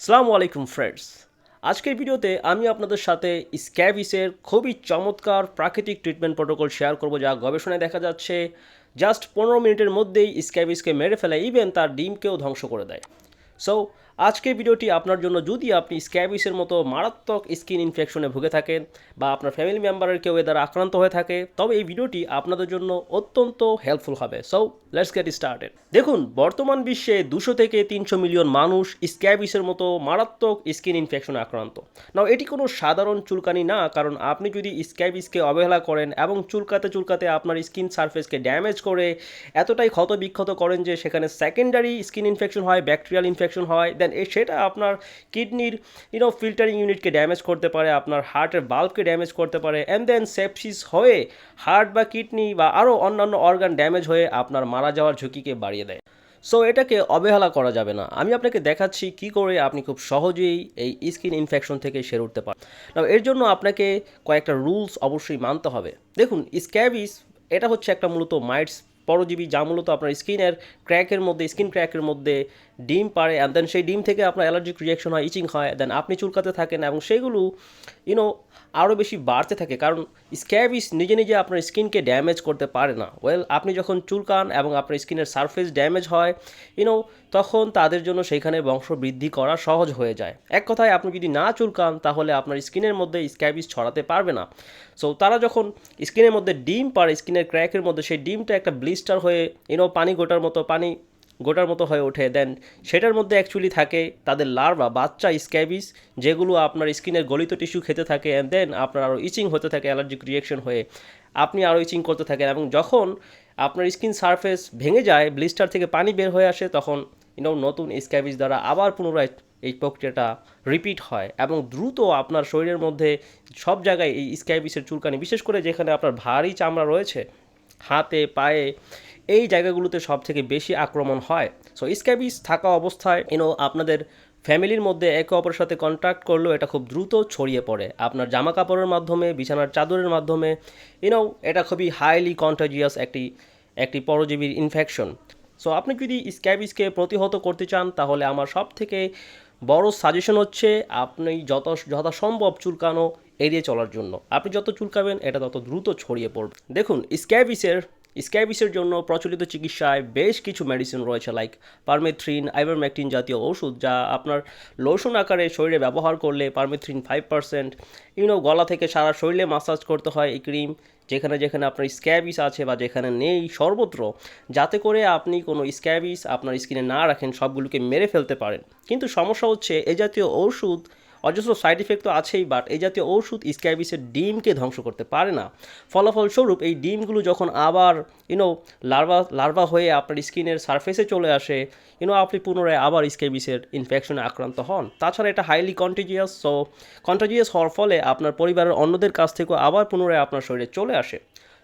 সালামু আলাইকুম ফ্রেন্ডস আজকের ভিডিওতে আমি আপনাদের সাথে স্ক্যাভিসের খুবই চমৎকার প্রাকৃতিক ট্রিটমেন্ট প্রোটোকল শেয়ার করব যা গবেষণায় দেখা যাচ্ছে জাস্ট পনেরো মিনিটের মধ্যেই স্ক্যাবিসকে মেরে ফেলে ইভেন তার ডিমকেও ধ্বংস করে দেয়। সো আজকের ভিডিওটি আপনার জন্য যদি আপনি স্ক্যাবিসের মতো মারাত্মক স্কিন ইনফেকশনে ভুগে থাকেন বা আপনার ফ্যামিলি মেম্বারের কেউ এ দ্বারা আক্রান্ত হয়ে থাকে, তবে এই ভিডিওটি আপনাদের জন্য অত্যন্ত হেল্পফুল হবে। সো লেটস গেট স্টার্টেড দেখুন, বর্তমান বিশ্বে দুশো থেকে তিনশো মিলিয়ন মানুষ স্ক্যাবিসের মতো মারাত্মক স্কিন ইনফেকশনে আক্রান্ত। নাও এটি কোনো সাধারণ চুলকানি না, কারণ আপনি যদি স্ক্যাবিসকে অবহেলা করেন এবং চুলকাতে চুলকাতে আপনার স্কিন সারফেসকে ড্যামেজ করে, এতটাই ক্ষত বিক্ষত করেন যে সেখানে সেকেন্ডারি স্কিন ইনফেকশন হয় ব্যাকটেরিয়াল ইনফেকশন হয় দেন এ সেটা আপনার কিডনির ইউনো ফিল্টারিং ইউনিটকে ড্যামেজ করতে পারে, আপনার হার্টের বাল্বকে ড্যামেজ করতে পারে অ্যান্ড দেন সেপসিস হয়ে হার্ট বা কিডনি বা আরও অন্যান্য অর্গান ড্যামেজ হয়ে আপনার মারা যাওয়ার ঝুঁকিকে বাড়িয়ে দেয়। সো এটাকে অবহেলা করা যাবে না। আমি আপনাকে দেখাচ্ছি কি করে আপনি খুব সহজেই এই স্কিন ইনফেকশন থেকে সেরে উঠতে পারেন এর জন্য আপনাকে কয়েকটা রুলস অবশ্যই মানতে হবে। দেখুন স্ক্যাবিস এটা হচ্ছে একটা মূলত মাইটস পরজীবী, যা মূলত আপনার স্কিনের ক্র্যাকের মধ্যে স্কিন ক্র্যাকের মধ্যে ডিম পারে অ্যান্ড দেন সেই ডিম থেকে আপনার অ্যালার্জিক রিয়াকশন হয় ইচিং হয় দেন আপনি চুলকাতে থাকেন, এবং সেগুলো ইউনো আরও বেশি বাড়তে থাকে, কারণ স্ক্যাবিস নিজে নিজে আপনার স্কিনকে ড্যামেজ করতে পারে না। ওয়েল আপনি যখন চুলকান এবং আপনার স্কিনের সারফেস ড্যামেজ হয় ইউনো তখন তাদের জন্য সেইখানে বংশ বৃদ্ধি করা সহজ হয়ে যায়। এক কথায়, আপনি যদি না চুলকান, তাহলে আপনার স্কিনের মধ্যে স্ক্যাবিস ছড়াতে পারবে না। সো তারা যখন স্কিনের মধ্যে ডিম পারে স্কিনের ক্র্যাকের মধ্যে, সেই ডিমটা একটা ব্লিস্টার হয়ে ইউনো পানি গোটার মতো, পানি গোটার মতো হয়ে ওঠে। দেন সেটার মধ্যে অ্যাকচুয়ালি থাকে তাদের লার্ভা বাচ্চা স্ক্যাবিস যেগুলো আপনার স্কিনের গলিত টিস্যু খেতে থাকে অ্যান্ড দেন আপনার আরও ইচিং হতে থাকে অ্যালার্জিক রিয়েকশন হয়ে। আপনি আরও ইচিং করতে থাকেন এবং যখন আপনার স্কিন সারফেস ভেঙে যায় ব্লিস্টার থেকে পানি বের হয়ে আসে, তখন ইউনো নতুন স্ক্যাবিস দ্বারা আবার পুনরায় এই প্রক্রিয়াটা রিপিট হয় এবং দ্রুত আপনার শরীরের মধ্যে সব জায়গায় এই স্ক্যাবিসের চুলকানি, বিশেষ করে যেখানে আপনার ভারী চামড়া রয়েছে, হাতে, পায়ে এই জায়গাগুলোতে সব থেকে বেশি আক্রমণ হয়। সো স্ক্যাবিস থাকা অবস্থায় ইউনো আপনাদের ফ্যামিলির মধ্যে একে অপরের সাথে কন্ট্যাক্ট করলেও এটা খুব দ্রুত ছড়িয়ে পড়ে। আপনার জামা কাপড়ের মাধ্যমে, বিছানার চাদরের মাধ্যমে ইউনো এটা খুবই হাইলি কন্টাজিয়াস একটি একটি পরজীবীর ইনফেকশন সো আপনি যদি স্ক্যাবিসকে প্রতিহত করতে চান, তাহলে আমার সব থেকে বড় সাজেশন হচ্ছে আপনি যত, যথাসম্ভব চুলকানো এড়িয়ে চলার জন্য। আপনি যত চুলকাবেন, এটা তত দ্রুত ছড়িয়ে পড়বে। দেখুন স্ক্যাবিসের স্ক্যাবিসের জন্য প্রচলিত চিকিৎসায় বেশ কিছু মেডিসিন রয়েছে লাইক পারমেথ্রিন আইভারম্যাকটিন জাতীয় ওষুধ যা আপনার লোশন আকারে শরীরে ব্যবহার করলে পারমেথ্রিন ফাইভ পার্সেন্ট ইউনো গলা থেকে সারা শরীরে মাসাজ করতে হয় এই ক্রিম যেখানে যেখানে আপনার স্ক্যাবিস আছে বা যেখানে নেই সর্বত্র, যাতে করে আপনি কোনো স্ক্যাবিস আপনার স্কিনে না রাখেন, সবগুলোকে মেরে ফেলতে পারেন। কিন্তু সমস্যা হচ্ছে, এ জাতীয় ওষুধ অজস্র সাইড ইফেক্ট তো আছেই বাট এই জাতীয় ওষুধ স্ক্যাবিসের ডিমকে ধ্বংস করতে পারে না। ফলাফলস্বরূপ এই ডিমগুলো যখন আবার ইউনো লার্ভা লার্ভা হয়ে আপনার স্কিনের সারফেসে চলে আসে ইউনো আপনি পুনরায় আবার স্ক্যাবিসের ইনফেকশনে আক্রান্ত হন। তাছাড়া এটা হাইলি কন্টিজিয়াস সো কন্টিজিয়াস হওয়ার ফলে আপনার পরিবারের অন্যদের কাছ থেকেও আবার পুনরায় আপনার শরীরে চলে আসে।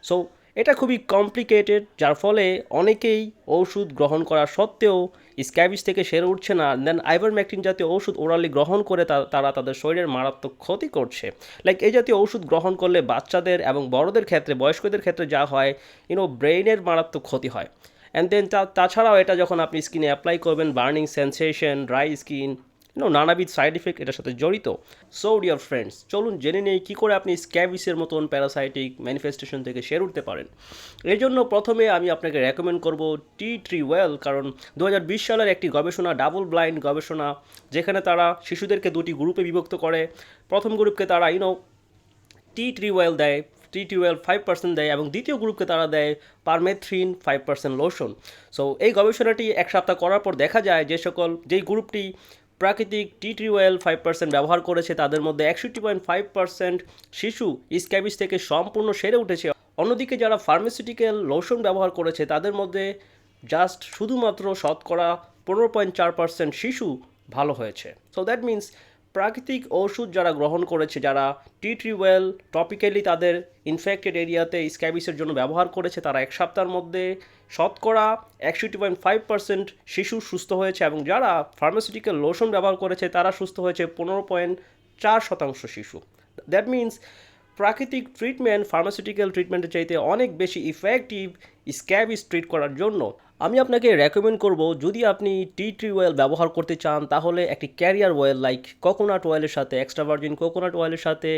সো এটা খুবই কমপ্লিকেটেড যার ফলে অনেকেই ওষুধ গ্রহণ করা সত্ত্বেও স্ক্যাবিস থেকে সেরে উঠছে না দেন আইভার আইভারম্যাকটিন জাতীয় ওষুধ ওরালি গ্রহণ করে তারা তাদের শরীরের মারাত্মক ক্ষতি করছে। লাইক এই জাতীয় ওষুধ গ্রহণ করলে বাচ্চাদের এবং বড়দের ক্ষেত্রে, বয়স্কদের ক্ষেত্রে যা হয় ইউনো ব্রেইনের মারাত্মক ক্ষতি হয়। অ্যান্ড দেন তাছাড়াও এটা যখন আপনি স্কিনে অ্যাপ্লাই করবেন বার্নিং সেন্সেশন ড্রাই স্কিন নানাবিধ সাইড ইফেক্ট এটার সাথে জড়িত। সো ডিয়ার ফ্রেন্ডস চলুন জেনে নেই কী করে আপনি স্ক্যাবিসের মতন প্যারাসাইটিক ম্যানিফেস্টেশন থেকে সেরে উঠতে পারেন। এর জন্য প্রথমে আমি আপনাকে রেকমেন্ড করব টি ট্রি ওয়েল কারণ দু হাজার বিশ সালের একটি গবেষণা ডাবল ব্লাইন্ড গবেষণা, যেখানে তারা শিশুদেরকে দুটি গ্রুপে বিভক্ত করে। প্রথম গ্রুপকে তারা ইউনো টি ট্রি ওয়েল দেয় টি টুয়েলভ ফাইভ পার্সেন্ট দেয় এবং দ্বিতীয় গ্রুপকে তারা দেয় permethrin five percent lotion so এই গবেষণাটি এক সপ্তাহ করার পর দেখা যায় যে সকল, যেই গ্রুপটি প্রাকৃতিক টি ট্রিওয়েল ফাইভ পার্সেন্ট ব্যবহার করেছে। তাদের মধ্যে একষট্টি পয়েন্ট ফাইভ পার্সেন্ট শিশু স্ক্যাবিস থেকে সম্পূর্ণ সেরে উঠেছে। অন্যদিকে যারা ফার্মাসিউটিক্যাল লোশন ব্যবহার করেছে, তাদের মধ্যে জাস্ট শুধুমাত্র শতকরা পনেরো পয়েন্ট চার পার্সেন্ট শিশু ভালো হয়েছে। সো দ্যাট মিন্স প্রাকৃতিক ওষুধ যারা গ্রহণ করেছে, যারা টি ট্রিওয়েল টপিক্যালি তাদের ইনফেক্টেড এরিয়াতে স্ক্যাবিসের জন্য ব্যবহার করেছে, তারা এক সপ্তাহের মধ্যে শতকরা একষট্টি পয়েন্ট ফাইভ পার্সেন্ট শিশু সুস্থ হয়েছে এবং যারা ফার্মাসিউটিক্যাল লোশন ব্যবহার করেছে, তারা সুস্থ হয়েছে পনেরো পয়েন্ট চার শতাংশ শিশু। দ্যাট মিন্স প্রাকৃতিক ট্রিটমেন্ট ফার্মাসিউটিক্যাল ট্রিটমেন্টের চাইতে অনেক বেশি ইফেক্টিভ স্ক্যাবিস ট্রিট করার জন্য। আমি আপনাকে রেকমেন্ড করব, যদি আপনি টি ট্রি অয়েল ব্যবহার করতে চান, তাহলে একটি ক্যারিয়ার অয়েল লাইক কোকোনাট অয়েলের সাথে এক্সট্রা ভার্জিন কোকোনাট অয়েলের সাথে,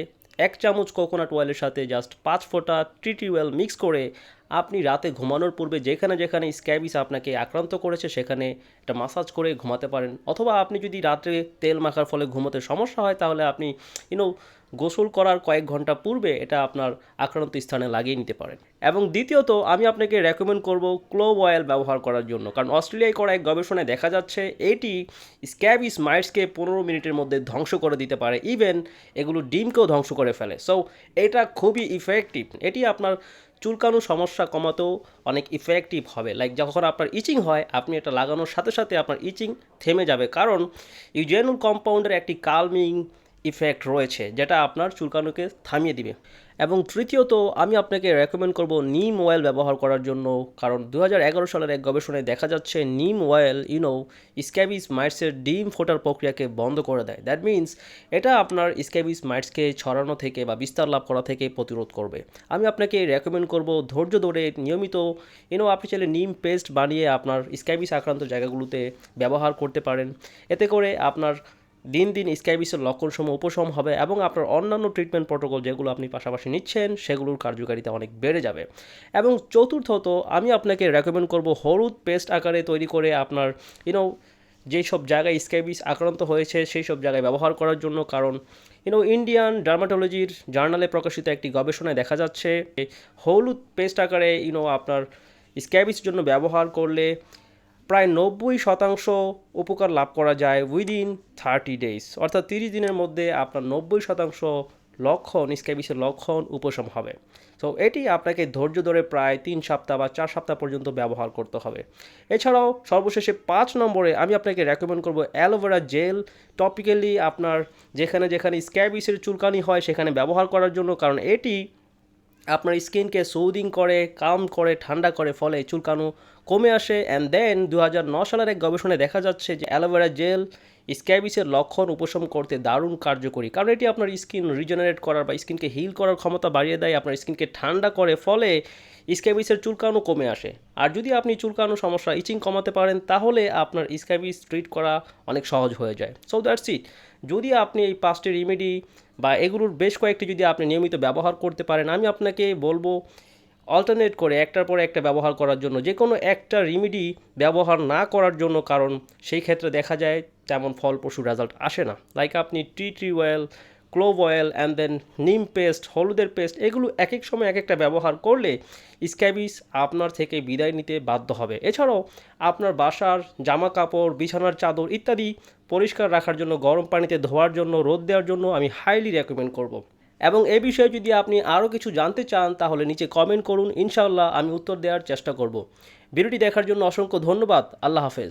এক চামচ কোকোনাট অয়েলের সাথে জাস্ট পাঁচ ফোঁটা টি ট্রি অয়েল মিক্স করে আপনি রাতে ঘুমানোর পূর্বে যেখানে যেখানে স্ক্যাবিস আপনাকে আক্রান্ত করেছে, সেখানে একটা মাসাজ করে ঘুমাতে পারেন। অথবা আপনি যদি রাত্রে তেল মাখার ফলে ঘুমোতে সমস্যা হয়, তাহলে আপনি ইউনো গোসল করার কয়েক ঘণ্টা পূর্বে এটা আপনার আক্রান্ত স্থানে লাগিয়ে নিতে পারেন। এবং দ্বিতীয়ত, আমি আপনাকে রেকমেন্ড করব ক্লোভ অয়েল ব্যবহার করার জন্য। কারণ অস্ট্রেলিয়ায় করা এক গবেষণায় দেখা যাচ্ছে, এটি স্ক্যাবিস মাইটসকে পনেরো মিনিটের মধ্যে ধ্বংস করে দিতে পারে। ইভেন এগুলো ডিমকেও ধ্বংস করে ফেলে। সো এটা খুবই ইফেক্টিভ এটি আপনার চুলকানো সমস্যা কমাতেও অনেক ইফেক্টিভ হবে। লাইক যখন আপনার ইচিং হয়, আপনি এটা লাগানোর সাথে সাথে আপনার ইচিং থেমে যাবে। কারণ ইউজেনুল কম্পাউন্ডের একটি কালমিং ইফেক্ট রয়েছে, যেটা আপনার চুলকানোকে থামিয়ে দিবে। এবং তৃতীয়ত, আমি আপনাকে রেকমেন্ড করব নিম অয়েল ব্যবহার করার জন্য, কারণ দু হাজার এগারো সালের এক গবেষণায় দেখা যাচ্ছে নিম অয়েল ইউনো স্ক্যাবিস মাইটসের ডিম ফোটার প্রক্রিয়াকে বন্ধ করে দেয়। দ্যাট মিন্স এটা আপনার স্ক্যাবিস মাইটসকে ছড়ানো থেকে বা বিস্তার লাভ করা থেকে প্রতিরোধ করবে। আমি আপনাকে রেকমেন্ড করব ধৈর্য ধরে, নিয়মিত ইউনো আপনি চাইলে নিম পেস্ট বানিয়ে আপনার স্ক্যাবিস আক্রান্ত জায়গাগুলোতে ব্যবহার করতে পারেন। এতে করে আপনার দিন দিন স্ক্যাবিসের লক্ষণসমূহ উপশম হবে এবং আপনার অন্যান্য ট্রিটমেন্ট প্রোটোকল যেগুলো আপনি পাশাপাশি নিচ্ছেন, সেগুলোর কার্যকারিতা অনেক বেড়ে যাবে। এবং চতুর্থত, আমি আপনাকে রেকমেন্ড করব হলুদ পেস্ট আকারে তৈরি করে আপনার ইউনো যেই সব জায়গায় স্ক্যাবিস আক্রান্ত হয়েছে সেই সব জায়গায় ব্যবহার করার জন্য, কারণ ইউনো ইন্ডিয়ান ডার্মাটোলজির জার্নালে প্রকাশিত একটি গবেষণায় দেখা যাচ্ছে হলুদ পেস্ট আকারে ইউনো আপনার স্ক্যাবিস জন্য ব্যবহার করলে প্রায় নব্বই শতাংশ উপকার লাভ করা যায় উইদিন থার্টি ডেজ অর্থাৎ তিরিশ দিনের মধ্যে আপনার নব্বই শতাংশ লক্ষণ স্ক্যাবিসের লক্ষণ উপশম হবে। তো এটি আপনাকে ধৈর্য ধরে প্রায় তিন সপ্তাহ বা চার সপ্তাহ পর্যন্ত ব্যবহার করতে হবে। এছাড়াও সর্বশেষে পাঁচ নম্বরে আমি আপনাকে রেকমেন্ড করব অ্যালোভেরা জেল। টপিক্যালি আপনার যেখানে যেখানে স্ক্যাবিসের চুলকানি হয়, সেখানে ব্যবহার করার জন্য, কারণ এটি আপনার স্কিনকে সৌদিং করে কাম করে, ঠান্ডা করে, ফলে চুলকানো কমে আসে। অ্যান্ড দেন দু সালের এক গবেষণায় দেখা যাচ্ছে যে অ্যালোভেরা জেল, স্ক্যাবিসের লক্ষণ উপশম করতে দারুণ কার্যকরী। কারণ এটি আপনার স্কিন রিজেনারেট করার বা স্কিনকে হিল করার ক্ষমতা বাড়িয়ে দেয়, আপনার স্কিনকে ঠান্ডা করে, ফলে স্ক্যাবিসের চুলকানো কমে আসে। আর যদি আপনি চুলকানো সমস্যা, ইচিং কমাতে পারেন, তাহলে আপনার স্ক্যাবিস ট্রিট করা অনেক সহজ হয়ে যায়। সো দ্যাটস ইট যদি আপনি এই পাঁচটি রেমেডি বা এগুলোর বেশ কয়েকটি যদি আপনি নিয়মিত ব্যবহার করতে পারেন, আমি আপনাকে বলব অল্টারনেট করে একটার পর একটা ব্যবহার করার জন্য। যে কোনো একটা রিমিডি ব্যবহার না করার জন্য, কারণ সেই ক্ষেত্রে দেখা যায় তেমন ফলপ্রসূ রেজাল্ট আসে না। লাইক আপনি tea tree oil clove oil and then নিম পেস্ট হলুদের পেস্ট এগুলো এক এক সময় এক একটা ব্যবহার করলে স্ক্যাবিস আপনার থেকে বিদায় নিতে বাধ্য হবে। এছাড়াও আপনার বাসার জামা কাপড় বিছানার চাদর ইত্যাদি পরিষ্কার রাখার জন্য, গরম পানিতে ধোয়ার জন্য, রোদ দেওয়ার জন্য আমি হাইলি রেকমেন্ড করব। এবং এ বিষয়ে যদি আপনি আরও কিছু জানতে চান, তাহলে নিচে কমেন্ট করুন। ইনশাআল্লাহ আমি উত্তর দেওয়ার চেষ্টা করব। ভিডিওটি দেখার জন্য অসংখ্য ধন্যবাদ। আল্লাহ হাফেজ।